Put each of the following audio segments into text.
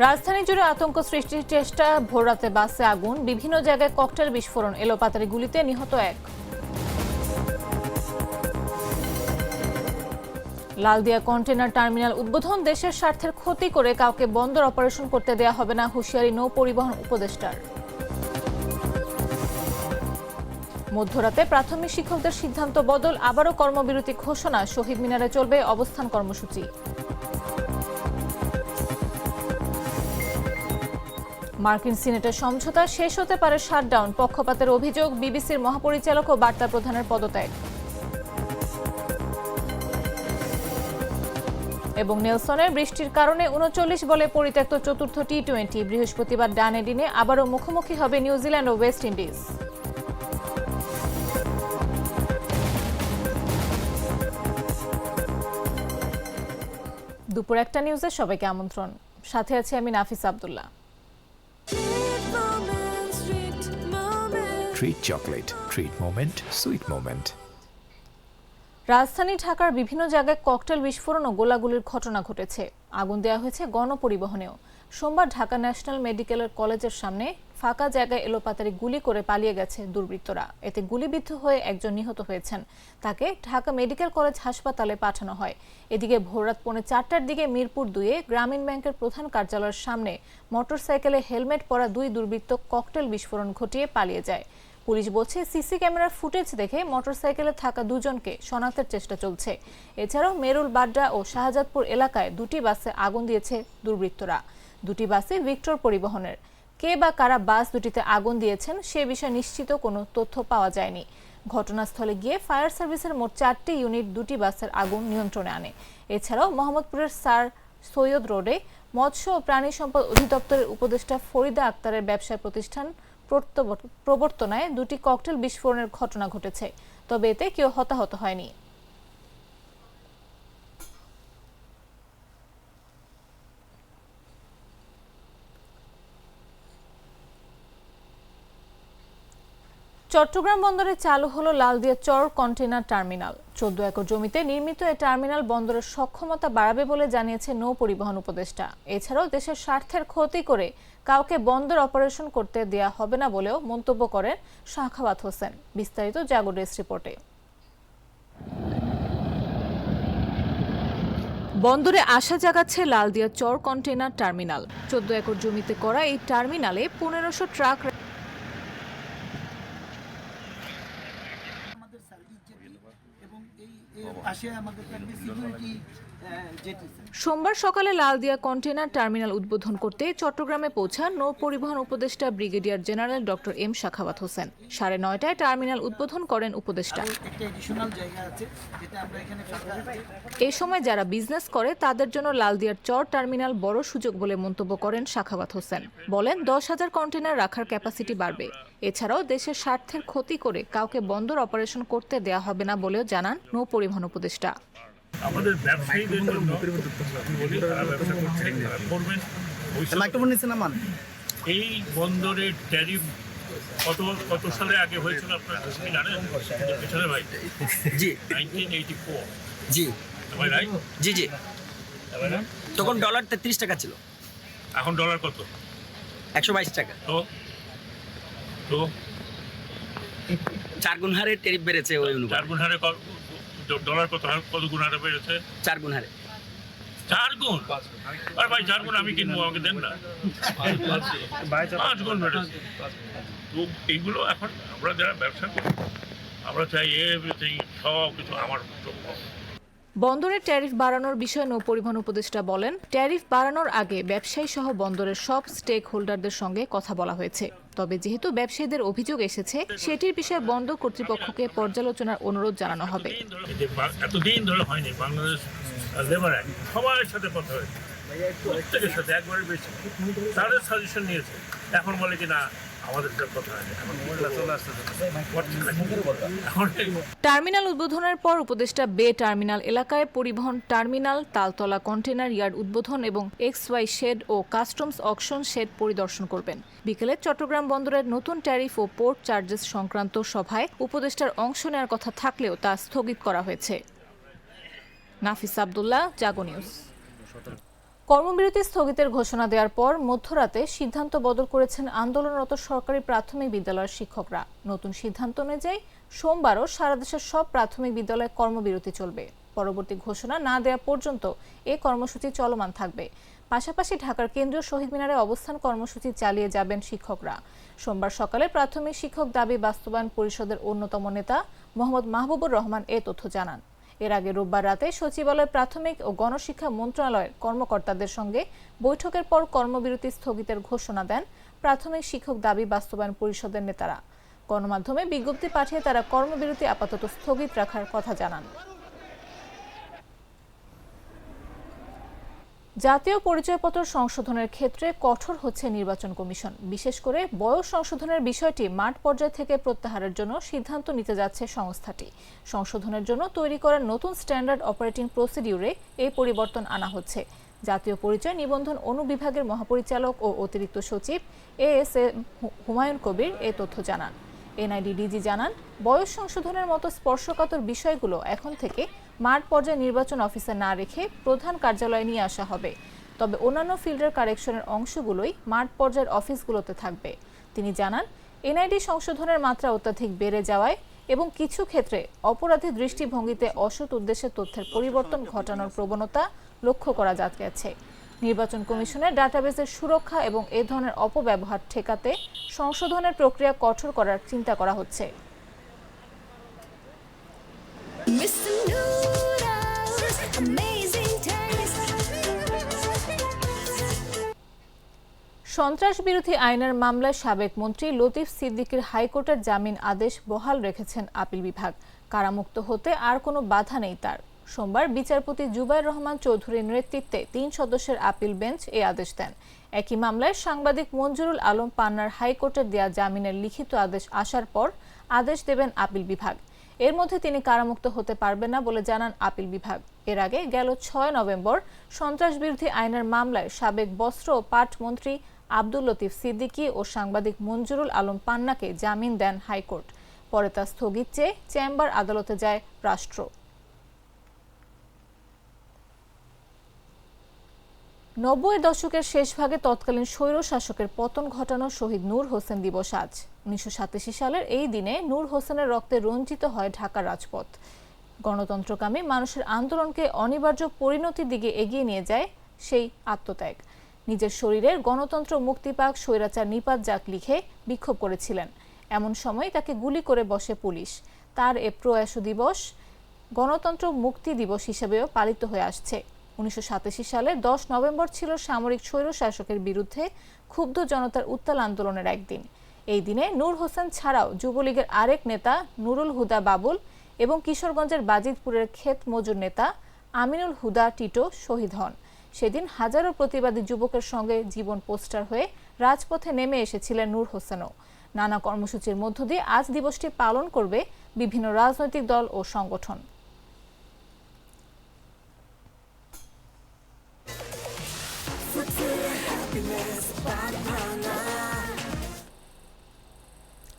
রাজধানী জুড়ে আতঙ্ক সৃষ্টির চেষ্টা ভোররাতে বাসে আগুন, বিভিন্ন জায়গায় ককটেল বিস্ফোরণ এলোপাতারি গুলিতে নিহত এক। লালদিয়া কন্টেনার টার্মিনাল উদ্বোধন দেশের স্বার্থের ক্ষতি করে কাউকে বন্দর অপারেশন করতে দেয়া হবে না হুঁশিয়ারি নৌ পরিবহন উপদেষ্টার। মধ্যরাতে প্রাথমিক শিক্ষকদের সিদ্ধান্ত বদল, আবারও কর্মবিরতি ঘোষণা, শহীদ মিনারে চলবে অবস্থান কর্মসূচি। মার্কিন সিনেটের সমঝোতা শেষ হতে পারে শাটডাউন, পক্ষপাতের অভিযোগ বিবিসির মহাপরিচালক ও বার্তা প্রধানের পদত্যাগ। এবং নেলসনের বৃষ্টির কারণে উনচল্লিশ বলে পরিত্যক্ত চতুর্থ টি টোয়েন্টি বৃহস্পতিবার ডানেডিনে আবারও মুখোমুখি হবে নিউজিল্যান্ড ও ওয়েস্ট ইন্ডিজ। দুপুর একটা নিউজে সবাইকে আমন্ত্রণ। সাথে আছি আমি নাফিস Abdullah. Treat chocolate. Treat moment. Sweet moment. রাজধানী ঢাকার বিভিন্ন জায়গায় ককটেল বিস্ফোরণ ও গোলাগুলির ঘটনা ঘটেছে আগুন দেওয়া হয়েছে গণপরিবহনেও সোমবার ঢাকা ন্যাশনাল মেডিকেলের কলেজের সামনে ফাঁকা জায়গায় এলোপাতারি গুলি করে পালিয়ে গেছে দুর্বৃত্তরা এতে গুলিবিদ্ধ হয়ে একজন নিহত হয়েছেন তাকে ঢাকা মেডিকেল কলেজ হাসপাতালে পাঠানো হয় এদিকে ভোররাত পৌনে চারটার দিকে মিরপুর দুয়ে গ্রামীণ ব্যাংকের প্রধান কার্যালয়ের সামনে মোটরসাইকেলে হেলমেট পরা দুই দুর্বৃত্ত ককটেল বিস্ফোরণ ঘটিয়ে পালিয়ে যায় পুলিশ বলছে, সিসি ক্যামেরার ফুটেজ দেখে মোটরসাইকেলে থাকা দুজনকে শনাক্তের চেষ্টা চলছে। এছাড়াও মেরুল বাড্ডা ও শাহজাদপুর এলাকায় দুটি বাসে আগুন দিয়েছে দুর্বৃত্তরা। দুটি বাসে ভিক্টর পরিবহনের। কে বা কারা বাস দুটিতে আগুন দিয়েছেন সে বিষয়ে নিশ্চিত কোনো তথ্য পাওয়া যায়নি। ঘটনাস্থলে গিয়ে ফায়ার সার্ভিসের মোট চারটি ইউনিট দুটি বাসের আগুন নিয়ন্ত্রণে আনে। এছাড়াও মোহাম্মদপুরের স্যার সৈয়দ রোডে মৎস্য ও প্রাণী সম্পদ অধিদপ্তরের উপদেষ্টা ফরিদা আক্তারের ব্যবসায় প্রতিষ্ঠান প্রবর্তনায় দুটি ককটেল বিস্ফোরণের ঘটনা ঘটেছে তবে এতে কেউ হতাহত হয়নি। চট্টগ্রাম বন্দরে চালু হলো লালদিয়া চর কন্টেনার টার্মিনাল। চোদ্দ একর জমিতে নির্মিত এই টার্মিনাল বন্দরের সক্ষমতা বাড়াবে বলে জানিয়েছে নৌ পরিবহন উপদেষ্টা। এছাড়াও দেশের স্বার্থের ক্ষতি করে কাউকে বন্দর অপারেশন করতে দেয়া হবে না বলেও মন্তব্য করেন শাখাওয়াত হোসেন। বিস্তারিত জাগো রিপোর্টে। বন্দরে আশা জাগাচ্ছে লালদিয়া চর কন্টেনার টার্মিনাল। চোদ্দ একর জমিতে করা এই টার্মিনালে পনেরোশো ট্রাক এবং এই পাশে আমাদের সিকিউরিটি সোমবার সকালে লালদিয়া কন্টেনার টার্মিনাল উদ্বোধন করতে চট্টগ্রামে পৌঁছান নৌ পরিবহন উপদেষ্টা brigadier general doctor M Shakhawat Hossain. সাড়ে নয়টায় টার্মিনাল উদ্বোধন করেন উপদেষ্টা। এ সময় যারা বিজনেস করে তাদের জন্য লালদিয়ার চর টার্মিনাল বড় সুযোগ বলে মন্তব্য করেন শাখাওয়াত হোসেন। বলেন দশ হাজার কন্টেনার রাখার ক্যাপাসিটি বাড়বে। এছাড়াও দেশের স্বার্থের ক্ষতি করে কাউকে বন্দর অপারেশন করতে দেয়া হবে না বলেও জানান নৌ পরিবহন উপদেষ্টা। আমাদের ব্যবসায়ীদের জন্য বলি তারা ব্যবসা তারা করবেন। এই বন্দরের ট্যারিফ কত কত সালে আগে হয়েছিল আপনারা জানেন? পেছনে ভাই। জি। নাইনটিন এইটি ফোর জি। রাইট জি জি। তখন ডলার তেত্রিশ টাকা ছিল। এখন ডলার কত? একশো বাইশ টাকা। তো? তো? চার গুণ হারে টেরিফ বেড়েছে ওই অনুপাতে। চার গুণ হারে ডলার কত? কত গুণ হারে বেড়েছে? চার গুণ হারে। চার গুণ? আর ভাই চার গুণ আমি কিনবো আমাকে দেন না। পাঁচ গুণ বেড়েছে। তো এইগুলো এখন আমরা যারা ব্যবসা করি আমরা চাই এভরিথিং সব কিছু আমার বন্দরের ট্যারিফ বাড়ানোর বিষয়ে নৌ পরিবহন উপদেষ্টা বলেন ট্যারিফ বাড়ানোর আগে ব্যবসায়ী সহ বন্দরের সব স্টেক হোল্ডারদের সঙ্গে কথা বলা হয়েছে। তবে যেহেতু ব্যবসায়ীদের অভিযোগ এসেছে, সেটির বিষয়ে বন্দর কর্তৃপক্ষকে পর্যালোচনার অনুরোধ জানানো হবে। এতদিন ধরে হয়নি, বাংলাদেশ লেবার সবার সাথে কথা হয়েছে। প্রত্যেকের সাথে একবারের বেশি। তাদের সাজেশন নিয়েছে। এখন বলে কি না। টার্মিনাল উদ্বোধনের পর উপদেষ্টা বে টার্মিনাল এলাকায় পরিবহন টার্মিনাল তালতলা কন্টেনার ইয়ার্ড উদ্বোধন এবং এক্স ওয়াই শেড ও কাস্টমস অকশন শেড পরিদর্শন করবেন। বিকেলে চট্টগ্রাম বন্দরের নতুন ট্যারিফ ও পোর্ট চার্জেস সংক্রান্ত সভায় উপদেষ্টার অংশ নেওয়ার কথা থাকলেও তা স্থগিত করা হয়েছে। নাফিস আবদুল্লাহ জাগো নিউজ। কর্মবিরতি স্থগিতের ঘোষণা দেওয়ার পর মধ্যরাতে সিদ্ধান্ত বদল করেছেন আন্দোলনরত সরকারি প্রাথমিক বিদ্যালয়ের শিক্ষকরা। নতুন সিদ্ধান্ত অনুযায়ী সোমবারও সারা দেশের সব প্রাথমিক বিদ্যালয়ে কর্মবিরতি চলবে। পরবর্তী ঘোষণা না দেওয়া পর্যন্ত এ কর্মসূচি চলমান থাকবে। পাশাপাশি ঢাকার কেন্দ্রীয় শহীদ মিনারে অবস্থান কর্মসূচি চালিয়ে যাবেন শিক্ষকরা। সোমবার সকালে প্রাথমিক শিক্ষক দাবি বাস্তবায়ন পরিষদের অন্যতম নেতা মোহাম্মদ মাহবুবুর রহমান এ তথ্য জানান। এর আগে রোববার রাতে সচিবালয় প্রাথমিক ও গণশিক্ষা মন্ত্রণালয়ের কর্মকর্তাদের সঙ্গে বৈঠকের পর কর্মবিরতি স্থগিতের ঘোষণা দেন প্রাথমিক শিক্ষক দাবি বাস্তবায়ন পরিষদের নেতারা। গণমাধ্যমে বিজ্ঞপ্তি পাঠিয়ে তারা কর্মবিরতি আপাতত স্থগিত রাখার কথা জানান। জাতীয় পরিচয়পত্র সংশোধনের ক্ষেত্রে কঠোর হচ্ছে নির্বাচন কমিশন। বিশেষ করে বয়স সংশোধনের বিষয়টি মাঠ পর্যায় থেকে প্রত্যাহারের জন্য সিদ্ধান্ত নিতে যাচ্ছে সংস্থাটি। সংশোধনের জন্য তৈরি করা নতুন স্ট্যান্ডার্ড অপারেটিং প্রসিডিউরে এই পরিবর্তন আনা হচ্ছে। জাতীয় পরিচয় নিবন্ধন অনুবিভাগের মহাপরিচালক ও অতিরিক্ত সচিব A S A Humayun Kabir এ তথ্য জানান। এনআইডি ডিজি জানান, বয়স সংশোধনের মতো স্পর্শকাতর বিষয়গুলো এখন থেকে মাঠ পর্যায়ে নির্বাচন অফিসে না রেখে প্রধান কার্যালয়ে নিয়ে আসা হবে। তবে অন্যান্য ফিল্ডার কারেকশনের অংশগুলোই মাঠ পর্যায়ের অফিসগুলোতে থাকবে। তিনি জানান, এনআইডি সংশোধনের মাত্রা অত্যাধিক বেড়ে যাওয়ায় এবং কিছু ক্ষেত্রে অপরাধী দৃষ্টিভঙ্গিতে অসৎ উদ্দেশ্যে তথ্যের পরিবর্তন ঘটানোর প্রবণতা লক্ষ্য করা যাচ্ছে। নির্বাচন কমিশনের ডাটাবেসের সুরক্ষা এবং এ ধরনের অপব্যবহার ঠেকাতে সংশোধনের প্রক্রিয়া কঠোর করার চিন্তা করা হচ্ছে. সন্ত্রাস বিরোধী আইনের মামলায় সাবেক মন্ত্রী লতিফ সিদ্দিকীর হাইকোর্টের জামিন আদেশ বহাল রেখেছেন আপিল বিভাগ। কারামুক্ত হতে আর কোনো বাধা নেই তার। সোমবার বিচারপতি জুবাইর রহমান চৌধুরীর নেতৃত্বে তিন সদস্যের আপিল বেঞ্চ এই আদেশ দেন। একই মামলায় সাংবাদিক মঞ্জুরুল আলম পান্নার হাইকোর্টের দেয়া জামিনের লিখিত আদেশ আসার পর আদেশ দেবেন আপিল বিভাগ। এর মধ্যে তিনি কারামুক্ত হতে পারবেন না বলে জানান আপিল বিভাগ। এর আগে গেল ছয় নভেম্বর সন্ত্রাস বিরোধী আইনের মামলায় সাবেক বস্ত্র ও পাট মন্ত্রী আব্দুল লতিফ সিদ্দিকী ও সাংবাদিক মঞ্জুরুল আলম পান্নাকে জামিন দেন হাইকোর্ট। পরে তা স্থগিত চেয়ে চেম্বার আদালতে যায় রাষ্ট্র। নব্বই দশকের শেষ ভাগে তৎকালীন স্বৈর শাসকের পতন ঘটানো শহীদ নূর হোসেন দিবস আজ। উনিশশো সাতাশি সালের এই দিনে নূর হোসেনের রক্তে রঞ্জিত হয় ঢাকার রাজপথ। গণতন্ত্রকামী মানুষের আন্দোলনকে অনিবার্য পরিণতির দিকে এগিয়ে নিয়ে যায় সেই আত্মত্যাগ। নিজের শরীরের গণতন্ত্র মুক্তি পাক স্বৈরাচার নিপাত যাক লিখে বিক্ষোভ করেছিলেন। এমন সময় তাকে গুলি করে বসে পুলিশ। তার এ প্রয়াস দিবস গণতন্ত্র মুক্তি দিবস হিসেবেও পালিত হয়ে আসছে। উনিশশো সাতাশি সালে দশ নভেম্বর ছিল সামরিক স্বৈর শাসকের বিরুদ্ধে ক্ষুব্ধ জনতার উত্তাল আন্দোলনের একদিন। এই দিনে নূর হোসেন ছাড়াও যুবলীগের আরেক নেতা নুরুল হুদা বাবুল এবং কিশোরগঞ্জের বাজিতপুরের ক্ষেত মজুর নেতা আমিনুল হুদা টিটো শহীদ হন। সেদিন হাজারো প্রতিবাদী যুবকের সঙ্গে জীবন পোস্টার হয়ে রাজপথে নেমে এসেছিলেন নূর হোসেনও। নানা কর্মসূচির মধ্য দিয়ে আজ দিবসটি পালন করবে বিভিন্ন রাজনৈতিক দল ও সংগঠন।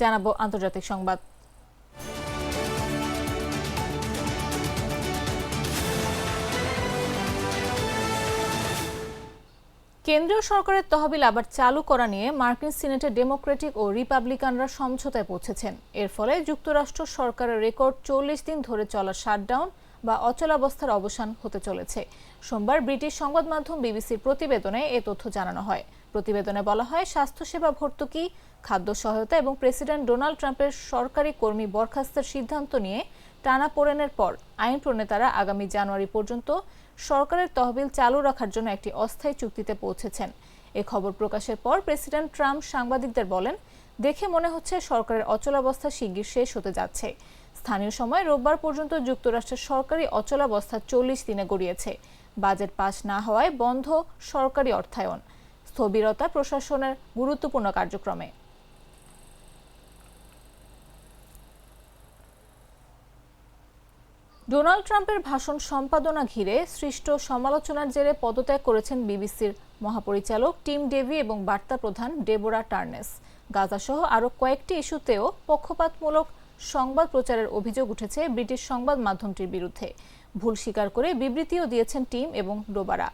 জানাব আন্তর্জাতিক সংবাদ। কেন্দ্রীয় সরকারের তহবিল আবার চালু করা নিয়ে মার্কিন সিনেটে ডেমোক্রেটিক ও রিপাবলিকানরা সমঝোতায় পৌঁছেছেন। এর ফলে যুক্তরাষ্ট্র সরকারের রেকর্ড চল্লিশ দিন ধরে চলা শাটডাউন বা অচলাবস্থার অবসান হতে চলেছে। সোমবার ব্রিটিশ সংবাদ মাধ্যম বিবিসির প্রতিবেদনে এ তথ্য জানানো হয়। প্রতিবেদনে বলা হয়, স্বাস্থ্যসেবা ভর্তুকি খাদ্য সহায়তা এবং প্রেসিডেন্ট ডোনাল্ড ট্রাম্পের সরকারি কর্মী বরখাস্তের সিদ্ধান্ত নিয়ে টানাপোড়েনের পর আইন প্রণেতারা আগামী জানুয়ারি পর্যন্ত সরকারের তহবিল চালু রাখার জন্য একটি অস্থায়ী চুক্তিতে পৌঁছেছেন। এ খবর প্রকাশের পর প্রেসিডেন্ট ট্রাম্প সাংবাদিকদের বলেন, দেখে মনে হচ্ছে সরকারের অচলাবস্থা শিগগির শেষ হতে যাচ্ছে। স্থানীয় সময় রোববার পর্যন্ত যুক্তরাষ্ট্রের সরকারি অচলাবস্থা চল্লিশ দিনে গড়িয়েছে। বাজেট পাস না হওয়ায় বন্ধ সরকারি অর্থায়ন। স্থবিরতা প্রশাসনের গুরুত্বপূর্ণ কার্যক্রমে। ডোনাল্ড ট্রাম্পের ভাষণ সম্পাদনা ঘিরে সৃষ্ট সমালোচনার জেরে পদত্যাগ করেছেন বিবিসির মহাপরিচালক টিম ডেভি এবং বার্তা প্রধান ডেবোরা টার্নেস। গাজা সহ আরও কয়েকটি ইস্যুতেও পক্ষপাতমূলক সংবাদ প্রচারের অভিযোগ উঠেছে ব্রিটিশ সংবাদ মাধ্যমটির বিরুদ্ধে। ভুল স্বীকার করে বিবৃতিও দিয়েছেন টিম এবং ডোবারা।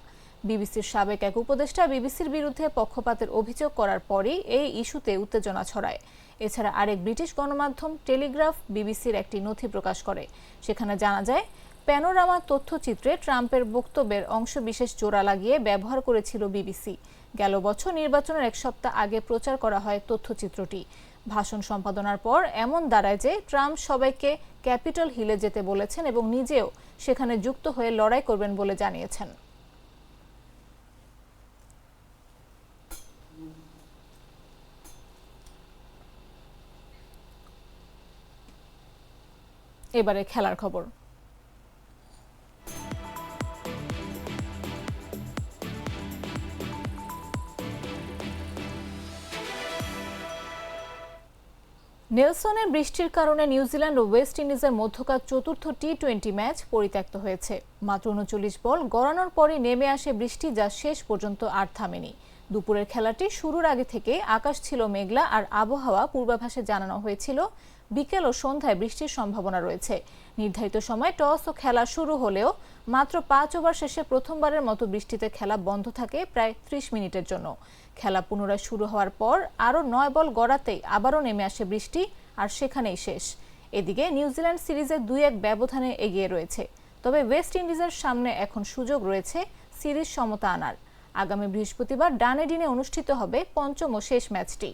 বিবিসির সাবেক এক উপদেষ্টা বিবিসির বিরুদ্ধে পক্ষপাতের অভিযোগ করার পরই এই ইস্যুতে উত্তেজনা ছড়ায়। এছাড়া আরেক ব্রিটিশ গণমাধ্যম টেলিগ্রাফ বিবিসির একটি নথি প্রকাশ করে। সেখানে জানা যায়, প্যানোরামা তথ্যচিত্রে ট্রাম্পের বক্তব্যের অংশ বিশেষ জোড়া লাগিয়ে ব্যবহার করেছিল বিবিসি। গেল বছর নির্বাচনের এক সপ্তাহ আগে প্রচার করা হয় তথ্যচিত্রটি। ভাষণ সম্পাদনার পর এমন দাঁড়ায় যে, ট্রাম্প সবাইকে ক্যাপিটল হিলে যেতে বলেছেন এবং নিজেও সেখানে যুক্ত হয়ে লড়াই করবেন বলে জানিয়েছেন। এবারে খেলার খবর। নেলসনের বৃষ্টির কারণে নিউজিল্যান্ড ও ওয়েস্ট ইন্ডিজের মধ্যকার চতুর্থ টি টোয়েন্টি ম্যাচ পরিত্যক্ত হয়েছে। মাত্র উনচল্লিশ বল গড়ানোর পরই নেমে আসে বৃষ্টি যা শেষ পর্যন্ত আর থামেনি। দুপুরের খেলাটি শুরুর আগে থেকে আকাশ ছিল মেঘলা আর আবহাওয়া পূর্বাভাসে জানানো হয়েছিল। বিকেল ও সন্ধ্যায় বৃষ্টির সম্ভাবনা রয়েছে। নির্ধারিত সময় টস ও খেলা শুরু হলেও মাত্র পাঁচ ওভার শেষে প্রথমবারের মতো বৃষ্টিতে খেলা বন্ধ থাকে প্রায় ত্রিশ মিনিটের জন্য। খেলা পুনরায় শুরু হওয়ার পর আরও নয় বল গড়াতেই আবারও নেমে আসে বৃষ্টি আর সেখানেই শেষ। এদিকে নিউজিল্যান্ড সিরিজে দুই এক ব্যবধানে এগিয়ে রয়েছে। তবে ওয়েস্ট ইন্ডিজের সামনে এখন সুযোগ রয়েছে সিরিজ সমতা আনার। আগামী বৃহস্পতিবার ডানেডিনে অনুষ্ঠিত হবে পঞ্চম ও শেষ ম্যাচটি।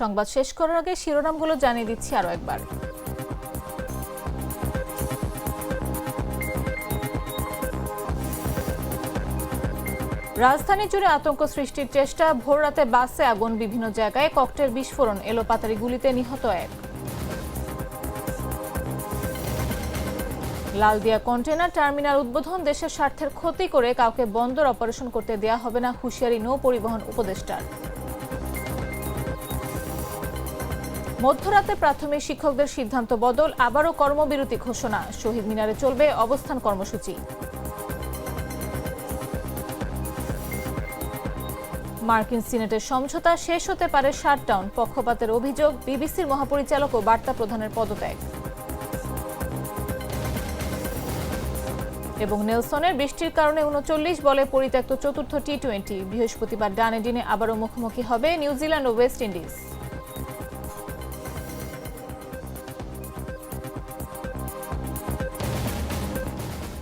সংবাদ শেষ করার আগে শিরোনামগুলো জানিয়ে দিচ্ছি আরও একবার। রাজধানী জুড়ে আতঙ্ক সৃষ্টির চেষ্টা ভোররাতে বাসে আগুন বিভিন্ন জায়গায়, ককটেল বিস্ফোরণ এলোপাতারি গুলিতে নিহত এক। লালদিয়া কন্টেনার টার্মিনাল উদ্বোধন, দেশের স্বার্থের ক্ষতি করে কাউকে বন্দর অপারেশন করতে দেয়া হবে না হুঁশিয়ারি নৌ পরিবহন উপদেষ্টার। মধ্যরাতে প্রাথমিক শিক্ষকদের সিদ্ধান্ত বদল, আবারও কর্মবিরতি ঘোষণা। শহীদ মিনারে চলবে অবস্থান কর্মসূচি। মার্কিন সিনেটের সমঝোতা শেষ হতে পারে শাটডাউন, পক্ষপাতের অভিযোগ, বিবিসির মহাপরিচালক ও বার্তা প্রধানের পদত্যাগ। এবং নেলসনের বৃষ্টির কারণে উনচল্লিশ বলে পরিত্যক্ত চতুর্থ টি টোয়েন্টি। বৃহস্পতিবার ডানেডিনে আবারও মুখোমুখি হবে নিউজিল্যান্ড ও ওয়েস্ট ইন্ডিজ।